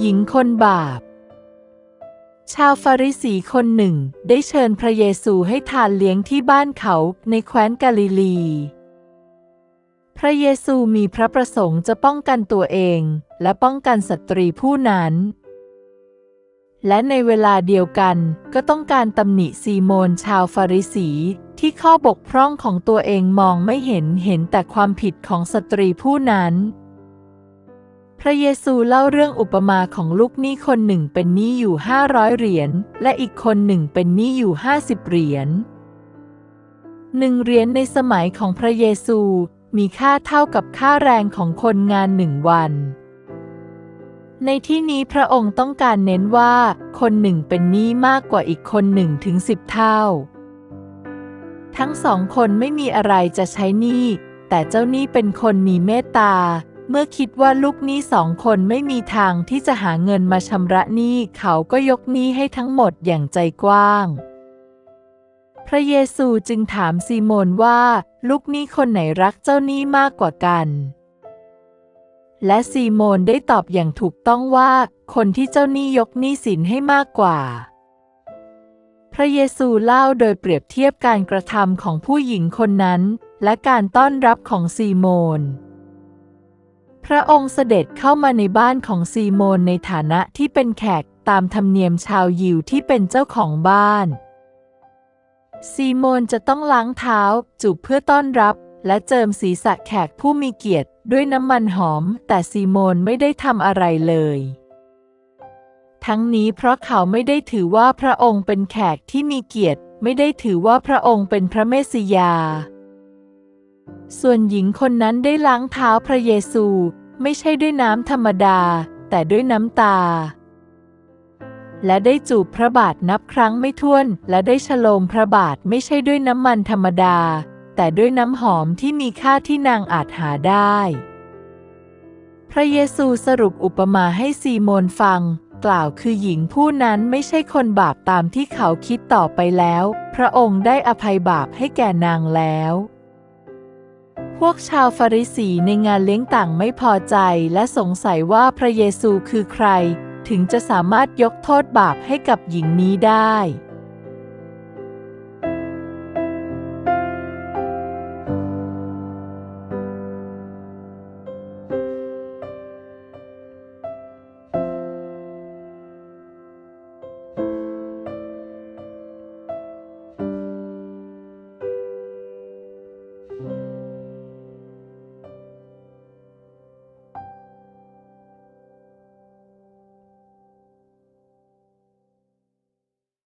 หญิงคนบาป ชาวฟาริสีคนหนึ่งได้เชิญพระเยซูให้ทานเลี้ยงที่บ้านเขาในแคว้นกาลิลี พระเยซูมีพระประสงค์จะป้องกันตัวเองและป้องกันสตรีผู้นั้น และในเวลาเดียวกันก็ต้องการตำหนิซีโมนชาวฟาริสีที่ข้อบกพร่องของตัวเองมองไม่เห็นเห็นแต่ความผิดของสตรีผู้นั้น พระเยซูเล่าเรื่องอุปมาของลูกหนี้คนหนึ่งเป็นหนี้อยู่ห้าร้อยเหรียญ และอีกคนหนึ่งเป็นหนี้อยู่ห้าสิบเหรียญหนึ่งเหรียญในสมัยของพระเยซูมีค่าเท่ากับค่าแรงของคนงานหนึ่งวัน ในที่นี้พระองค์ต้องการเน้นว่า คนหนึ่งเป็นหนี้มากกว่าอีกคนหนึ่งถึงสิบเท่า ทั้งสองคนไม่มีอะไรจะใช้หนี้แต่เจ้าหนี้เป็นคนมีเมตตา เมื่อคิดว่าลูกหนี้สองคนไม่มีทางที่จะหาเงินมาชำระหนี้เขาก็ยกหนี้ให้ทั้งหมดอย่างใจกว้าง พระเยซูจึงถามซีโมนว่า ลูกหนี้คนไหนรักเจ้าหนี้มากกว่ากัน และซีโมนได้ตอบอย่างถูกต้องว่า คนที่เจ้าหนี้ยกหนี้สินให้มากกว่าพระเยซูเล่าโดยเปรียบเทียบการกระทำของผู้หญิงคนนั้น และการต้อนรับของซีโมน พระองค์เสด็จเข้ามาในบ้านของซีโมนในฐานะที่เป็นแขกตามธรรมเนียมชาวยิวที่เป็นเจ้าของบ้าน ซีโมนจะต้องล้างเท้า จูบเพื่อต้อนรับ และเจิมศีรษะแขกผู้มีเกียรติด้วยน้ำมันหอม แต่ซีโมนไม่ได้ทำอะไรเลย ทั้งนี้เพราะเขาไม่ได้ถือว่าพระองค์เป็นแขกที่มีเกียรติ ไม่ได้ถือว่าพระองค์เป็นพระเมสสิยา ส่วนหญิงคนนั้นได้ล้างเท้าพระเยซู ไม่ใช่ด้วยน้ำธรรมดา แต่ด้วยน้ำตา และได้จูบพระบาทนับครั้งไม่ถ้วน และได้ฉโลมพระบาทไม่ใช่ด้วยน้ำมันธรรมดา แต่ด้วยน้ำหอมที่มีค่าที่นางอาจหาได้ พระเยซูสรุปอุปมาให้ซีโมนฟังกล่าวคือหญิงผู้นั้นไม่ใช่คนบาปตามที่เขาคิดต่อไปแล้ว พระองค์ได้อภัยบาปให้แก่นางแล้ว วกชาวฟาริสีในงานเลี้ยงต่างไม่พอใจและสงสัยว่าพระเยซูคือใคร ถึงจะสามารถยกโทษบาปให้กับหญิงนี้ได้